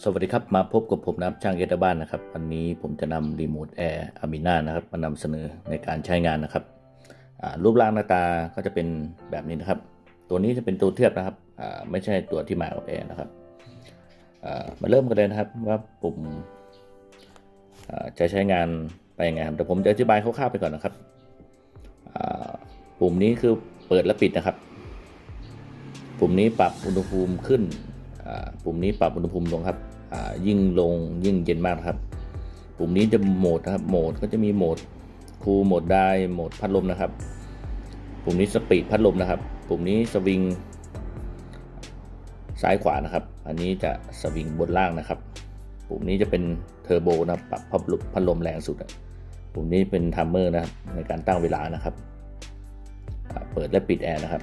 สวัสดีครับ มาพบกับผมนะครับช่างเอตาบ้านนะครับ วันนี้ผมจะนำรีโมทแอร์อามิน่านะครับ มานำเสนอในการใช้งานนะครับรูปร่างหน้าตาก็จะเป็นแบบนี้นะครับ ตัวนี้จะเป็นตัวเทียบนะครับไม่ใช่ตัวที่มากับแอร์นะครับมาเริ่มกันเลยนะครับว่าปุ่มจะใช้งานไปยังไงครับแต่ผมจะอธิบายคร่าวๆไปก่อนนะครับปุ่มนี้คือเปิดและปิดนะครับ ปุ่มนี้ปรับอุณหภูมิขึ้น ปุ่มนี้ปรับอุณหภูมิลงครับยิ่งลงยิ่งเย็นมากครับ ปุ่มนี้จะโหมดนะครับโหมดก็จะมีโหมดคูลโหมดได้โหมดพัดลมนะครับ ปุ่มนี้สปีดพัดลมนะครับ ปุ่มนี้สวิงซ้ายขวานะครับ อันนี้จะสวิงบนล่างนะครับ ปุ่มนี้จะเป็นเทอร์โบนะปรับพัดลมพัดลมแรงสุด ปุ่มนี้เป็นทัมเมอร์นะครับในการตั้งเวลานะครับ เปิดและปิดแอร์นะครับ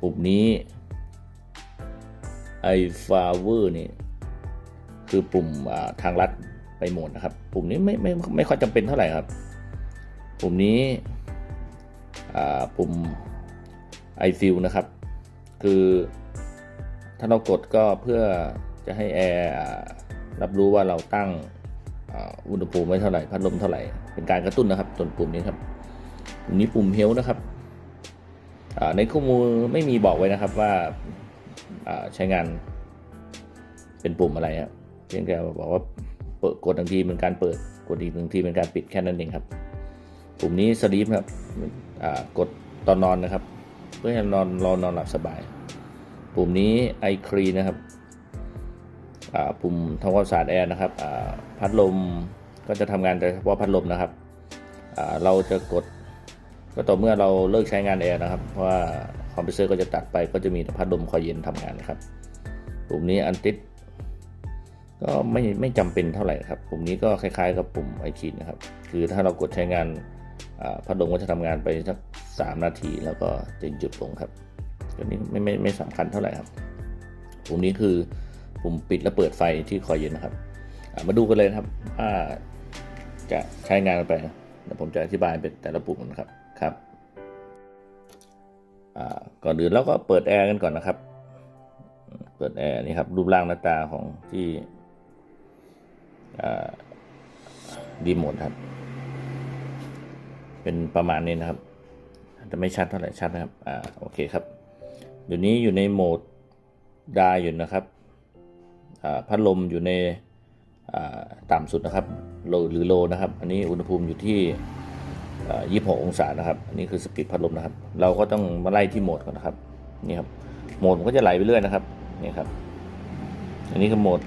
ปุ่มนี้ ไอฟาเวอร์นี่คือปุ่มทางลัดไปโหมดนะครับ ปุ่มนี้ไม่ไม่ไม่ค่อยจำเป็นเท่าไหร่ครับ ปุ่มนี้ปุ่ม i f i l นะครับ คือถ้าเรากดก็เพื่อจะให้แอร์รับรู้ว่าเราตั้งอุณหภูมิไว้เท่าไหร่พัดลมเท่าไหร่ เป็นการกระตุ้นนะครับส่วนปุ่มนี้ครับ ปุ่มนี้ปุ่ม Health นะครับในข้อมูลไม่มีบอกไว้นะครับว่า ใช้งานเป็นปุ่มอะไรครับเพียงแต่บอกว่าเปิดกดบางทีเป็นการเปิดกดอีกบางทีเป็นการปิดแค่นั้นเองครับ ปุ่มนี้สลีปครับกดตอนนอนนะครับ เพื่อให้นอนรอนอนหลับสบาย ปุ่มนี้ไอครีนะครับปุ่มทำความสะอาดแอร์นะครับพัดลมก็จะทำงานแต่เฉพาะพัดลมนะครับเราจะกดก็ต่อเมื่อเราเลิกใช้งานแอร์นะครับ เพราะว่า คอมเพรสเซอร์ก็จะตัดไปก็จะมีแต่พัดลมคอยเย็นทำงานนะครับปุ่มนี้อันติดก็ไม่ไม่จำเป็นเท่าไหร่ครับปุ่มนี้ก็คล้ายๆ กับปุ่มไอทีนะครับ คือถ้าเรากดใช้งานอ่าพัดลมก็จะทำงานไปสักสามนาทีแล้วก็จะหยุดลงครับตัวนี้ไม่ไม่ไม่สำคัญเท่าไหร่ครับปุ่มนี้คือปุ่มปิดและเปิดไฟที่คอยเย็นนะครับมาดูกันเลยนะครับว่าจะใช้งานไปนะผมจะอธิบายเป็นแต่ละปุ่มนะครับครับ ก่อนอื่นเราก็เปิดแอร์กันก่อนนะครับ เปิดแอร์นี่ครับรูปร่างหน้าตาของที่อ่ารีโมทครับ เป็นประมาณนี้นะครับจจะไม่ชัดเท่าไหร่ชัดนะครับ อ่า โอเคครับ เดี๋ยวนี้อยู่ในโหมดดายอยู่นะครับ อ่า พัดลมอยู่ใน อ่า ต่ำสุดนะครับ โลหรือโลนะครับ อันนี้อุณหภูมิอยู่ที่ ยี่สิบหกองศานะครับอันนี้คือสปีดพัดลมนะครับ เราก็ต้องมาไล่ที่โหมดก่อนนะครับ นี่ครับ โหมดมันก็จะไหลไปเรื่อยนะครับ นี่ครับ อันนี้คือโหมด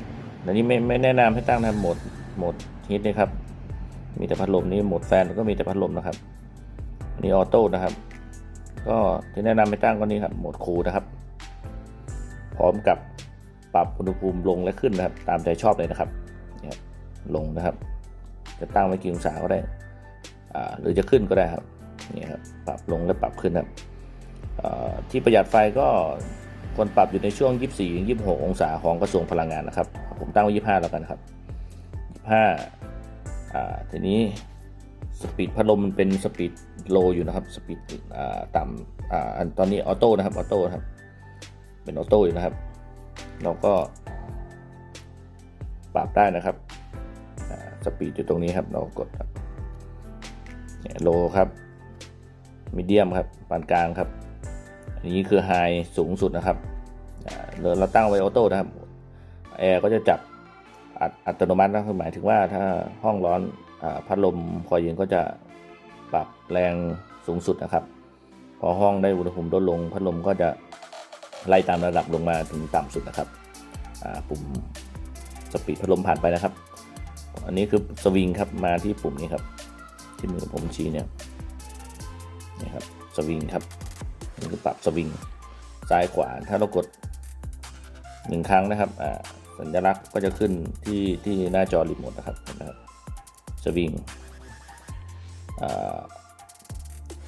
อันนี้ไม่ไม่แนะนำให้ตั้งนะโหมด โหมดฮิตนะครับ มีแต่พัดลมนี่โหมดแฟนก็มีแต่พัดลมนะครับ อันนี้ออโต้นะครับ ก็ที่แนะนำให้ตั้งก็นี่ครับ โหมดคูลนะครับ พร้อมกับปรับอุณหภูมิลงและขึ้นนะครับ ตามใจชอบเลยนะครับนี่ครับลงนะครับ จะตั้งไว้กี่องศาก็ได้ หรือจะขึ้นก็ได้ครับนี่ครับปรับลงและปรับขึ้นครับที่ประหยัดไฟก็ควรปรับอยู่ในช่วง 24-26 องศาของกระทรวงพลังงานนะครับ ผมตั้งไว้25 แล้วกันครับ 25อ่าทีนี้สปีดพัดลมมันเป็นสปีดโลอยู่นะครับสปีดต่ำอันตอนนี้ออโต้นะครับออโต้ครับ เป็นออโต้อยู่นะครับ เราก็ ปรับได้นะครับสปีดอยู่ตรงนี้ครับเรากดครับ โลครับมีเดียมครับปานกลางครับ อันนี้คือไฮสูงสุดนะครับเราตั้งไว้ออโต้นะครับแอร์ก็จะจับอัตอัตโนมัตินะคือหมายถึงว่าถ้าห้องร้อนอพัดลมคอยเย็นก็จะปรับแรงสูงสุดนะครับ พอห้องได้อุณหภูมิลดลง พัดลมก็จะไล่ตามระดับลงมาถึงต่ำสุดนะครับปุ่มสปีดพัดลมผ่านไปนะครับ อันนี้คือสวิงครับมาที่ปุ่มนี้ครับ ที่มือผมชี้เนี่ยนี่ครับสวิงครับนี่คือปรับสวิงซ้ายขวาถ้าเรากดหนึ่งครั้งนะครับอ่าสัญลักษณ์ก็จะขึ้นที่ที่หน้าจอรีโมทนะครับนะครับสวิงอ่า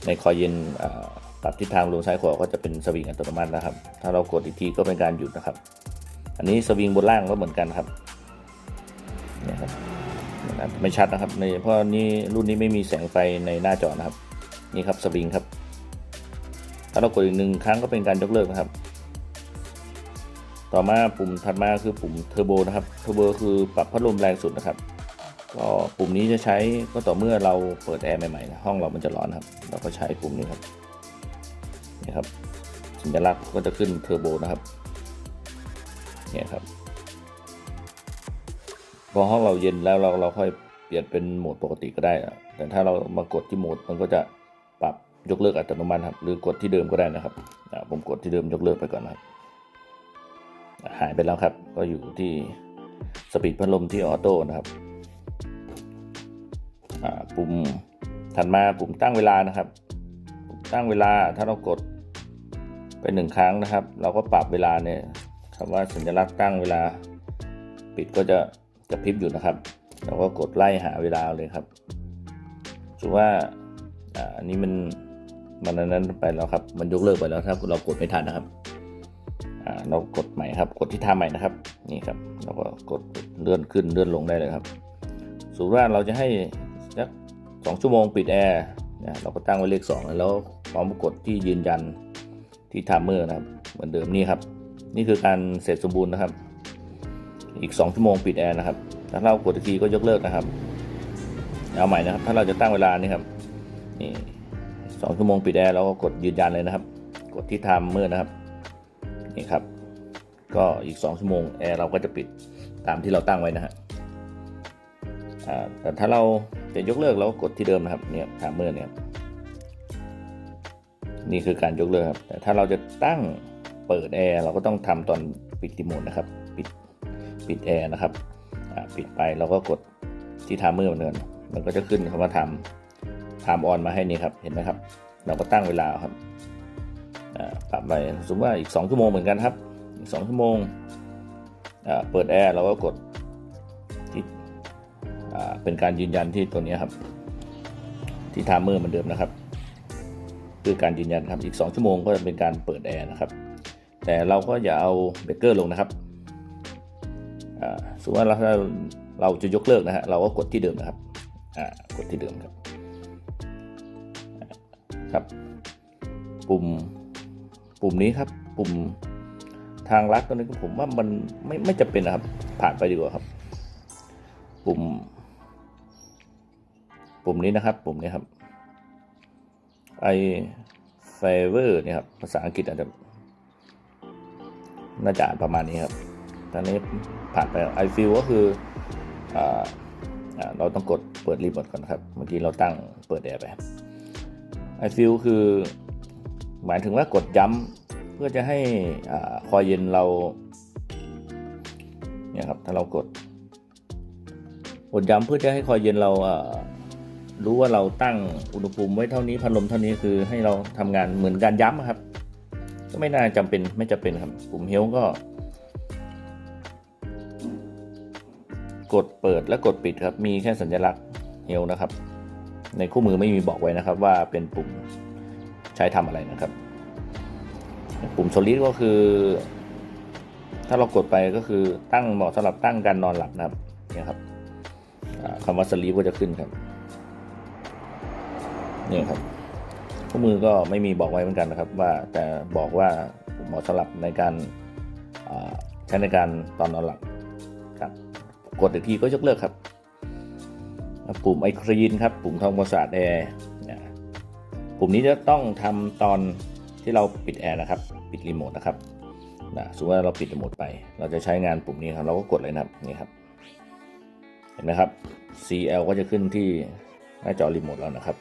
ในคอยเย็นอ่าปรับทิศทางลงซ้ายขวาก็จะเป็นสวิงอัตโนมัตินะครับ ถ้าเรากดอีกทีก็เป็นการหยุดนะครับ อันนี้สวิงบนล่างก็เหมือนกันครับนี่ยครับนะครับ ไม่ชัดนะครับในเพราะนี้รุ่นนี้ไม่มีแสงไฟในหน้าจอนะครับ นี่ครับสวิงครับ ถ้าเรากดอีกหนึ่งครั้งก็เป็นการยกเลิกนะครับ ต่อมาปุ่มถัดมาคือปุ่มเทอร์โบนะครับเทอร์โบคือปรับพัดลมแรงสุดนะครับก็ปุ่มนี้จะใช้ก็ต่อเมื่อเราเปิดแอร์ใหม่ๆนะห้องเรามันจะร้อนครับ เราก็ใช้ปุ่มนี้ครับนี่ครับสัญลักษณ์ก็จะขึ้นเทอร์โบนะครับเนี่ยครับ พอห้องเราเย็นแล้วเราเราค่อยเปลี่ยนเป็นโหมดปกติก็ได้นะแต่ถ้าเรามากดที่โหมดมันก็จะปรับยกเลิกอัตโนมัติครับหรือกดที่เดิมก็ได้นะครับผมกดที่เดิมยกเลิกไปก่อนนะครับหายไปแล้วครับ ก็อยู่ที่สปีดพัดลมที่ออโต้นะครับปุ่มถัดมาปุ่มตั้งเวลานะครับ ตั้งเวลาถ้าเรากดไปหนึ่งครั้งนะครับ เราก็ปรับเวลาเนี่ยคำว่าสัญลักษณ์ตั้งเวลา ปิดก็จะ จะพริบอยู่นะครับ เราก็กดไล่หาเวลาเลยครับถือว่าอันนี้มันมันนั้นไปแล้วครับ มันยกเลิกไปแล้วถ้าเรากดไม่ทันนะครับเรากดใหม่ครับ กดที่ท่าใหม่นะครับ นี่ครับ เราก็กดเลื่อนขึ้นเลื่อนลงได้เลยครับสมมติว่าเราจะให้สักสองชั่วโมงปิดแอร์นะเราก็ตั้งไว้เลขสองแล้วพร้อมกดที่ยืนยันที่ไทม์เมอร์นะครับ เหมือนเดิมนี่ครับ นี่คือการเสร็จสมบูรณ์นะครับ อีก 2 ชั่วโมงปิดแอร์นะครับ ถ้าเรากดอีกทีก็ยกเลิกนะครับ เอาใหม่นะครับ ถ้าเราจะตั้งเวลานี่ครับ นี่สองชั่วโมงปิดแอร์เราก็กดยืนยันเลยนะครับ กดที่ไทม์เมอร์นะครับ นี่ครับ ก็อีก 2 ชั่วโมงแอร์เราก็จะปิดตามที่เราตั้งไว้นะฮะแต่ถ้าเราจะยกเลิกเราก็กดที่เดิมนะครับ เนี่ยไทม์เมอร์เนี่ย นี่คือการยกเลิกครับ แต่ถ้าเราจะตั้งเปิดแอร์เราก็ต้องทำตอนปิดรีโมทนะครับ ปิดแอร์นะครับปิดไปเราก็กดที่ทามเมอร์มือนเดิมมันก็จะขึ้นคำว่าทำทำออนมาให้นี่ครับเห็นไหมครับ เราก็ตั้งเวลาครับปรับไปสมมติว่าอีก 2 ชั่วโมงเหมือนกันครับอีก2ชั่วโมงเปิดแอร์เราก็กดที่เป็นการยืนยันที่ตัวนี้ครับ ที่ทามเมอร์เหมือนเดิมนะครับคือการยืนยันครับอีก 2 ชั่วโมงก็จะเป็นการเปิดแอร์นะครับแต่เราก็อย่าเอาเบรกเกอร์ลงนะครับ สมมติว่าเราเราจะยกเลิกนะฮะเราก็กดที่เดิมนะครับกดที่เดิมครับครับปุ่มปุ่มนี้ครับปุ่มทางลัดตัวนี้ผมว่ามันไม่ไม่จะเป็นนะครับผ่านไปดีกว่าครับ ปุ่ม ปุ่มนี้นะครับ ปุ่มนี้ครับไอเฟเวอร์เนี่ยครับภาษาอังกฤษอาจจะน่าจะอ่านประมาณนี้ครับ ตอนนี้ผ่านไป I feel ก็คืออเราต้องกดเปิดรีโมทก่อนครับ เมื่อกี้เราตั้งเปิดแอร์ไป I feel คือ หมายถึงว่ากดย้ำเพื่อจะให้อคอยเย็นเราเนี่ยครับถ้าเรากดกดย้ำเพื่อจะให้คอยเย็นเรารู้ว่าเราตั้งอุณหภูมิไว้เท่านี้พัดลมเท่านี้คือให้เราทำงานเหมือนการย้ำครับ ก็ไม่น่าจำเป็นไม่จำเป็นครับปุ่มเฮลก็ กดเปิดและกดปิดครับ มีแค่สัญลักษณ์เฮลนะครับ ในคู่มือไม่มีบอกไว้นะครับ ว่าเป็นปุ่มใช้ทำอะไรนะครับ ปุ่มโซลิดก็คือ ถ้าเรากดไปก็คือตั้งเหมาะสำหรับตั้งการนอนหลับนะครับเนี่ยครับอ่าคำว่าสลีปก็จะขึ้นครับเนี่ยครับคู่มือก็ไม่มีบอกไว้เหมือนกันนะครับ ว่าแต่บอกว่าเหมาะสำหรับในการใช้ในการตอนนอนหลับ กดอีกทีก็ยกเลิกครับปุ่มไอครีนครับ ปุ่มทำความสะอาดแอร์ปุ่มนี้จะต้องทำตอนที่เราปิดแอร์นะครับ ปิดรีโมทนะครับนะสมมติว่าเราปิดรีโมทไป เราจะใช้งานปุ่มนี้ครับ เราก็กดเลยนะครับนี่ครับ เห็นไหมครับ CL ก็จะขึ้นที่หน้าจอรีโมทแล้วนะครับ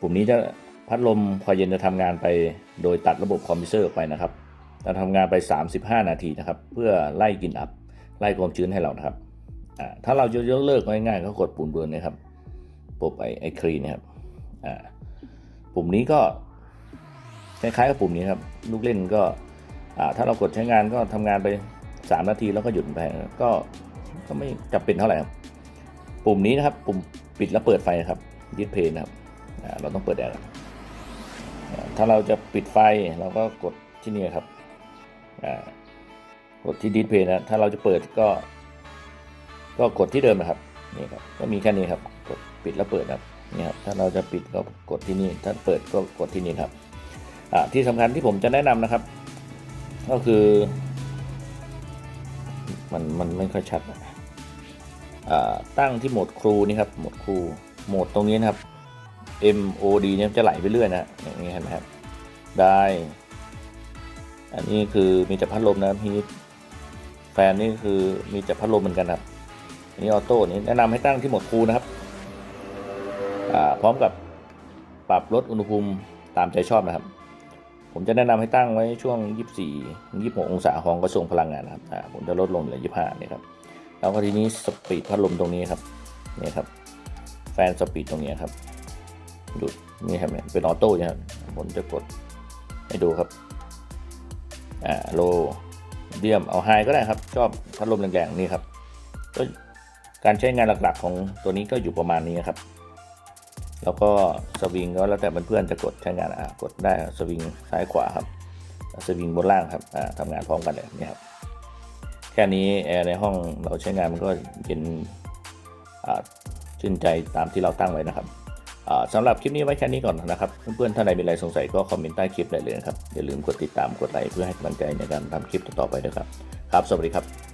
ปุ่มนี้จะพัดลมคอยเย็นจะทำงานไปโดยตัดระบบคอมพิวเตอร์ออกไปนะครับจะทำงานไป 35 นาทีนะครับ เพื่อไล่กลินอับ ไล่ความชื้นให้เรานะครับถ้าเราจะยกเลิกง่ายๆก็กดปุ่มเบอร์นะครับปุ่มไอไอครีนะครับปุ่มนี้ก็คล้ายๆกับปุ่มนี้ครับลูกเล่นก็ถ้าเรากดใช้งานก็ทำงานไป 3 นาทีแล้วก็หยุดไปก็ก็ไม่จำเป็นเท่าไหร่ครับปุ่มนี้นะครับปุ่มปิดแล้วเปิดไฟครับยึดเพลนะครับเราต้องเปิดแอร์ถ้าเราจะปิดไฟเราก็กดที่นี่ครับ กดที่ดิสเพย์นะถ้าเราจะเปิดก็ ก็กดที่เดิมนะครับนี่ครับก็มีแค่นี้ครับกดปิดแล้วเปิดนะครับนี่ครับถ้าเราจะปิดก็กดที่นี่ ถ้าเปิดก็กดที่นี่ครับอ่าที่สำคัญที่ผมจะแนะนำนะครับ ก็คือ มันมันไม่ค่อยชัดอะอ่าตั้งที่โหมดครูนี่ครับโหมดครูโหมดตรงนี้นะครับ MOD เนี่ยจะไหลไปเรื่อยนะอย่างนี้เห็นไหมครับได้ อันนี้คือมีแต่พัดลมนะครับฮีท แฟนนี่คือมีแต่พัดลมเหมือนกันครับอันนี้ออโต้นี่แนะนำให้ตั้งที่หมดครูนะครับอ่าพร้อมกับปรับลดอุณหภูมิตามใจชอบนะครับ ผมจะแนะนำให้ตั้งไว้ช่วง 24 26 องศาของกระทรวงพลังงานนะครับอ่าผมจะลดลงเหลือ 25นี่ครับแล้วก็ทีนี้สปีดพัดลมตรงนี้ครับนี่ครับ แฟนสปีดตรงนี้ครับหยุดนี่ครับเนี่ยเป็นออโต้นะครับผมจะกดให้ดูครับอ่าโล เดียมเอาไฮก็ได้ครับ ชอบพัดลมแรงๆนี่ครับก็การใช้งานหลักๆของตัวนี้ก็อยู่ประมาณนี้ครับ แล้วก็สวิงก็แล้วแต่เพื่อนๆจะกดใช้งานอะกดได้สวิงซ้ายขวาครับสวิงบนล่างครับอ่าทำงานพร้อมกันเลยนี่ครับแค่นี้แอร์ในห้องเราใช้งานมันก็เย็นชื่นใจตามที่เราตั้งไว้นะครับ สำหรับคลิปนี้ไว้แค่นี้ก่อนนะครับ เพื่อนๆ ท่านใดมีอะไรสงสัยก็คอมเมนต์ใต้คลิปได้เลยนะครับ อย่าลืมกดติดตามกดไลค์เพื่อให้กำลังใจในการทำคลิปต่อๆไปด้วยครับ ครับ สวัสดีครับ